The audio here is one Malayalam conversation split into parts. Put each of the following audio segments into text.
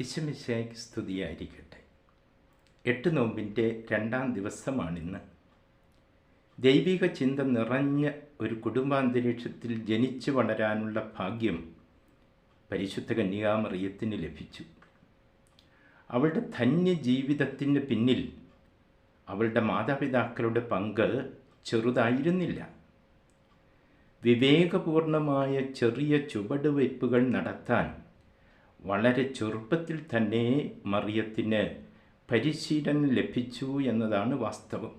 ഇശമിശയ്ക്ക് സ്തുതിയായിരിക്കട്ടെ. എട്ട് നോമ്പിന്റെ രണ്ടാം ദിവസമാണിന്ന്. ദൈവിക ചിന്ത നിറഞ്ഞ ഒരു കുടുംബാന്തരീക്ഷത്തിൽ ജനിച്ചു വളരാനുള്ള ഭാഗ്യം പരിശുദ്ധ കന്യാമറിയത്തിന് ലഭിച്ചു. അവളുടെ ധന്യ ജീവിതത്തിന് പിന്നിൽ അവളുടെ മാതാപിതാക്കളുടെ പങ്ക് ചെറുതായിരുന്നില്ല. വിവേകപൂർണമായ ചെറിയ ചുവടുവയ്പ്പുകൾ നടത്താൻ വളരെ ചെറുപ്പത്തിൽ തന്നെ മറിയത്തിന് പരിശീലനം ലഭിച്ചു എന്നതാണ് വാസ്തവം.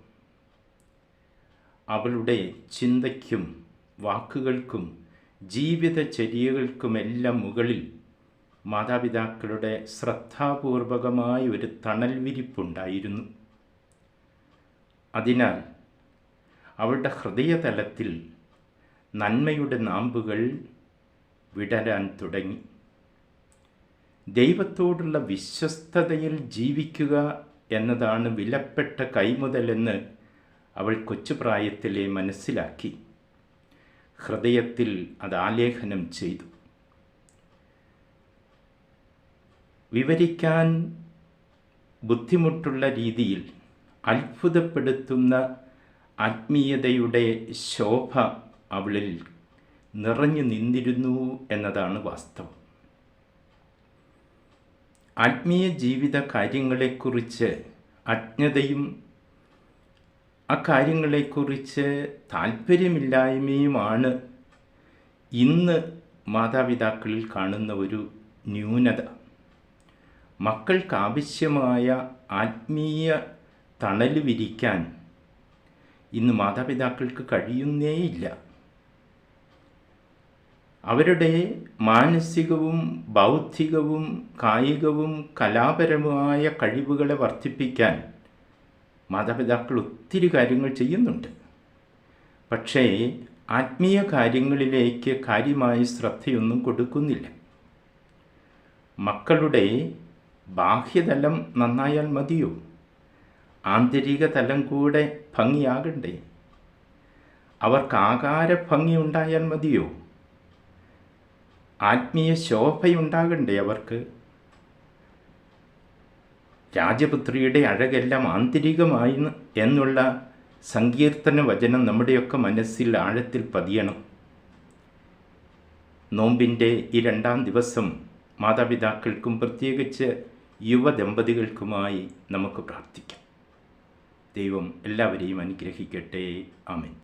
അവളുടെ ചിന്തയ്ക്കും വാക്കുകൾക്കും ജീവിതചര്യകൾക്കുമെല്ലാം മുകളിൽ മാതാപിതാക്കളുടെ ശ്രദ്ധാപൂർവകമായ ഒരു തണൽ വിരിപ്പുണ്ടായിരുന്നു. അതിനാൽ അവളുടെ ഹൃദയതലത്തിൽ നന്മയുടെ നാമ്പുകൾ വിടരാൻ തുടങ്ങി. ദൈവത്തോടുള്ള വിശ്വസ്തതയിൽ ജീവിക്കുക എന്നതാണ് വിലപ്പെട്ട കൈമുതലെന്ന് അവൾ കൊച്ചുപ്രായത്തിലെ മനസ്സിലാക്കി. ഹൃദയത്തിൽ അത് ആലേഖനം ചെയ്തു. വിവരിക്കാൻ ബുദ്ധിമുട്ടുള്ള രീതിയിൽ അത്ഭുതപ്പെടുത്തുന്ന ആത്മീയതയുടെ ശോഭ അവളിൽ നിറഞ്ഞു നിന്നിരുന്നു എന്നതാണ് വാസ്തവം. ആത്മീയ ജീവിത കാര്യങ്ങളെക്കുറിച്ച് അജ്ഞതയും അക്കാര്യങ്ങളെക്കുറിച്ച് കാര്യങ്ങളെക്കുറിച്ച് താല്പര്യമില്ലായ്മയുമാണ് ഇന്ന് മാതാപിതാക്കളിൽ കാണുന്ന ഒരു ന്യൂനത. മക്കൾക്കാവശ്യമായ ആത്മീയ തണൽ വിരിക്കാൻ ഇന്ന് മാതാപിതാക്കൾക്ക് കഴിയുന്നേയില്ല. അവരുടെ മാനസികവും ബൗദ്ധികവും കായികവും കലാപരവുമായ കഴിവുകളെ വർദ്ധിപ്പിക്കാൻ മാതാപിതാക്കൾ ഒത്തിരി കാര്യങ്ങൾ ചെയ്യുന്നുണ്ട്. പക്ഷേ ആത്മീയ കാര്യങ്ങളിലേക്ക് കാര്യമായി ശ്രദ്ധയൊന്നും കൊടുക്കുന്നില്ല. മക്കളുടെ ബാഹ്യതലം നന്നായാൽ മതിയോ? ആന്തരിക തലം കൂടെ ഭംഗിയാകണ്ടേ? അവർക്ക് ആകാര ഭംഗി ഉണ്ടായാൽ മതിയോ? ആത്മീയ ശോഭയുണ്ടാകണ്ടേ അവർക്ക്? രാജപുത്രിയുടെ അഴകെല്ലാം ആന്തരികമായി എന്നുള്ള സങ്കീർത്തന വചനം നമ്മുടെയൊക്കെ മനസ്സിൽ ആഴത്തിൽ പതിയണം. നോമ്പിന്റെ ഈ രണ്ടാം ദിവസം മാതാപിതാക്കൾക്കും പ്രത്യേകിച്ച് യുവദമ്പതികൾക്കുമായി നമുക്ക് പ്രാർത്ഥിക്കാം. ദൈവം എല്ലാവരെയും അനുഗ്രഹിക്കട്ടെ. ആമേൻ.